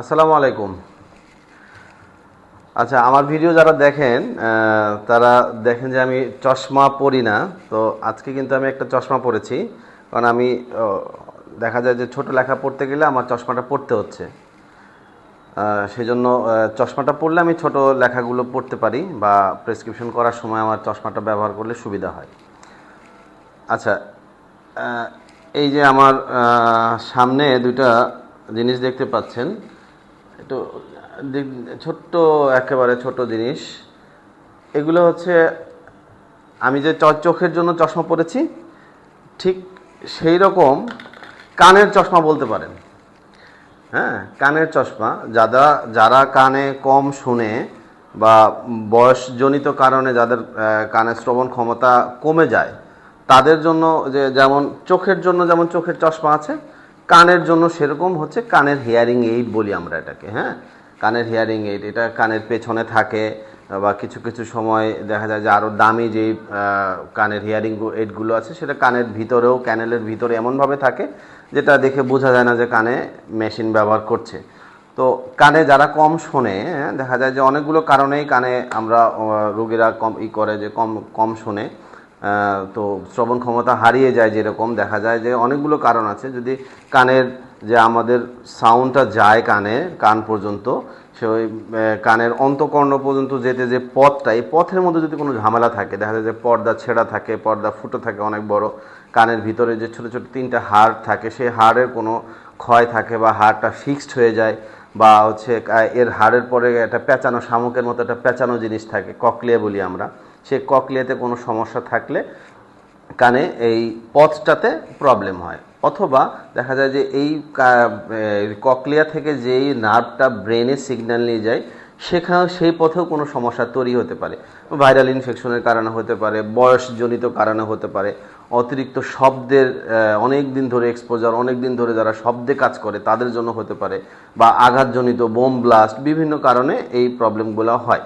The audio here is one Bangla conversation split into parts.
আসসালামু আলাইকুম। আচ্ছা আমার ভিডিও যারা দেখেন তারা দেখেন যে আমি চশমা পরি না। তো আজকে কিন্তু আমি একটা চশমা পরেছি। কারণ আমি দেখা যায় যে ছোট লেখা পড়তে গেলে আমার চশমাটা পড়তে হচ্ছে। সেই জন্য চশমাটা পড়লে আমি ছোট লেখাগুলো পড়তে পারি বা প্রেসক্রিপশন করার সময় আমার চশমাটা ব্যবহার করলে সুবিধা হয়। আচ্ছা এই যে আমার সামনে দুইটা জিনিস দেখতে পাচ্ছেন। একটু ছোট্ট, একেবারে ছোট জিনিস। এগুলো হচ্ছে, আমি যে চোখের জন্য চশমা পরেছি, ঠিক সেই রকম কানের চশমা বলতে পারেন। হ্যাঁ কানের চশমা যারা যারা কানে কম শুনে বা বয়সজনিত কারণে যাদের কানে শ্রবণ ক্ষমতা কমে যায়, তাদের জন্য যে যেমন চোখের জন্য যেমন চোখের চশমা আছে কানের জন্য সেরকম হচ্ছে কানের হিয়ারিং এইড বলি আমরা এটাকে হ্যাঁ? কানের হিয়ারিং এইড এটা কানের পেছনে থাকে বা কিছু কিছু সময় দেখা যায় যে আরও দামি যেই কানের হিয়ারিং এইডগুলো আছে সেটা কানের ভিতরেও ক্যানেলের ভিতরে এমনভাবে থাকে যেটা দেখে বোঝা যায় না যে কানে মেশিন ব্যবহার করছে। তো কানে যারা কম শোনে হ্যাঁ, দেখা যায় যে অনেকগুলো কারণেই কানে আমরা রোগীরা কম ই করে যে কম কম শোনে। তো শ্রবণ ক্ষমতা হারিয়ে যায় যেরকম, দেখা যায় যে অনেকগুলো কারণ আছে। যদি কানের যে আমাদের সাউন্ডটা যায় কানে, কান পর্যন্ত, সে ওই কানের অন্তকর্ণ পর্যন্ত যেতে যে পথটা, এই পথের মধ্যে যদি কোনো ঝামেলা থাকে, দেখা যায় যে পর্দা ছেঁড়া থাকে, পর্দা ফুটো থাকে অনেক বড়, কানের ভিতরে যে ছোট ছোট তিনটা হাড় থাকে, সেই হাড়ের কোনো ক্ষয় থাকে বা হাড়টা ফিক্সড হয়ে যায় বা হচ্ছে এর হাড়ের পরে একটা পেঁচানো, শামুকের মতো একটা পেঁচানো জিনিস থাকে, ককলিয়া বলি আমরা। সেই ককলিয়াতে কোনো সমস্যা থাকলে কানে এই পথটাতে প্রবলেম হয়। অথবা দেখা যায় যে এই ককলিয়া থেকে যেই নার্ভটা ব্রেনে সিগন্যাল নিয়ে যায় সেখানে সেই পথেও কোনো সমস্যা তৈরি হতে পারে। ভাইরাল ইনফেকশনের কারণে হতে পারে, বয়সজনিত কারণে হতে পারে, অতিরিক্ত শব্দের অনেক দিন ধরে এক্সপোজার অনেক দিন ধরে যারা শব্দে কাজ করে, তাদের জন্য হতে পারে, বা আঘাতজনিত বোম ব্লাস্ট বিভিন্ন কারণে এই প্রবলেমগুলো হয়।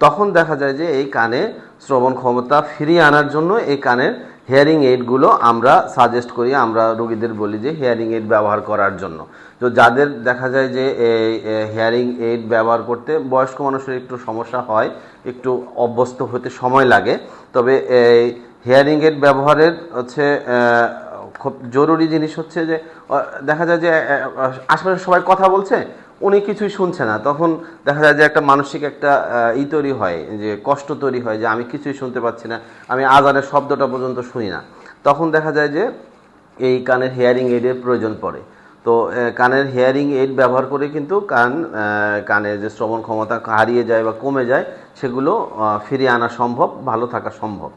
তখন দেখা যায় যে এই কানে শ্রবণ ক্ষমতা ফিরিয়ে আনার জন্য এই কানের হেয়ারিং এইডগুলো আমরা সাজেস্ট করি, আমরা রোগীদের বলি যে হেয়ারিং এইড ব্যবহার করার জন্য। তো যাদের দেখা যায় যে এই হেয়ারিং এইড ব্যবহার করতে বয়স্ক মানুষের একটু সমস্যা হয়, একটু অভ্যস্ত হতে সময় লাগে, তবে এই হেয়ারিং এইড ব্যবহারের হচ্ছে খুব জরুরি জিনিস হচ্ছে যে দেখা যায় যে আশেপাশে সবাই কথা বলছে উনি কিছুই শুনছে না। তখন দেখা যায় যে একটা মানসিক একটা ই তৈরি হয় যে কষ্ট তৈরি হয় যে আমি কিছুই শুনতে পাচ্ছি না আমি আজানের শব্দটা পর্যন্ত শুনি না। তখন দেখা যায় যে এই কানের হেয়ারিং এইডের প্রয়োজন পড়ে। তো কানের হেয়ারিং এইড ব্যবহার করে কিন্তু কান আহ, কানে যে শ্রবণ ক্ষমতা হারিয়ে যায় বা কমে যায় সেগুলো ফিরিয়ে আনা সম্ভব ভালো থাকা সম্ভব।